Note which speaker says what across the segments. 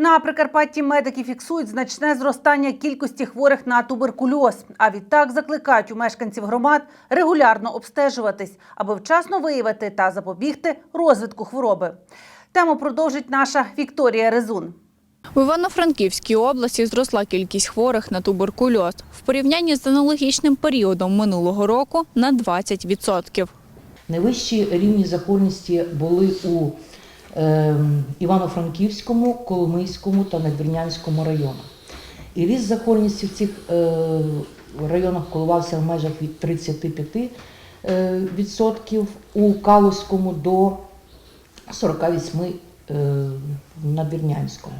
Speaker 1: На Прикарпатті медики фіксують значне зростання кількості хворих на туберкульоз. А відтак закликають у мешканців громад регулярно обстежуватись, аби вчасно виявити та запобігти розвитку хвороби. Тему продовжить наша Вікторія Резун.
Speaker 2: У Івано-Франківській області зросла кількість хворих на туберкульоз в порівнянні з аналогічним періодом минулого року на 20%.
Speaker 3: Найвищі рівні захворюваності були у Івано-Франківському, Коломийському та Надвірнянському районах. І ріст захворюваності в цих е, районах коливався в межах від 35% е, у Калузькому до 48% е, в Надвірнянському.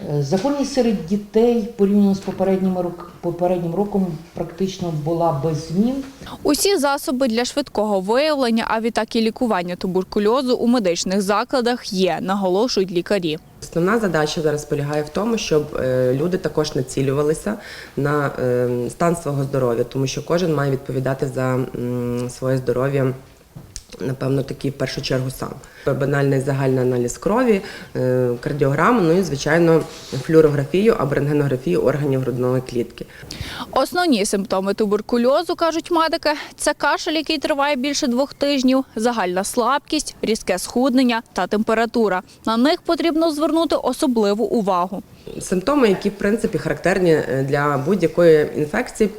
Speaker 3: Е, Захворюваність серед дітей порівняно з попереднім, рок- попереднім роком практично була без змін.
Speaker 2: Усі засоби для швидкого виявлення, а відтак і лікування туберкульозу у медичних закладах є, наголошують лікарі.
Speaker 4: Основна задача зараз полягає в тому, щоб е, люди також націлювалися на е, стан свого здоров'я, тому що кожен має відповідати за своє здоров'я. Напевно, таки в першу чергу сам. Банальний загальний аналіз крові, е, кардіограму, ну і звичайно флюорографію або рентгенографію органів грудної клітки.
Speaker 2: Основні симптоми туберкульозу, кажуть медики, це кашель, який триває більше двох тижнів, загальна слабкість, різке схуднення та температура. На них потрібно звернути особливу увагу.
Speaker 4: Симптоми, які в принципі характерні е, для будь-якої інфекції.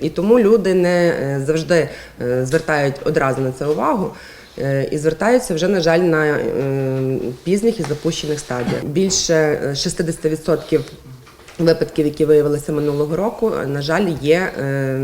Speaker 4: І тому люди не е, завжди е, звертають одразу на це увагу е, і звертаються вже, на жаль, на е, пізніх і запущених стадіях. Більше е, 60% випадків, які виявилися минулого року, на жаль, є е,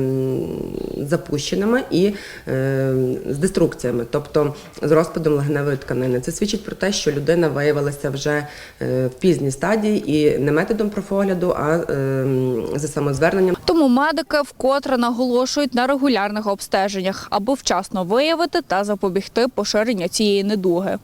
Speaker 4: запущеними і е, з деструкціями, тобто з розпадом легеневої тканини. Це свідчить про те, що людина виявилася вже е, в пізній стадії і не методом профогляду, а е, за самозверненням.
Speaker 2: Тому медики вкотре наголошують на регулярних обстеженнях, аби вчасно виявити та запобігти поширення цієї недуги.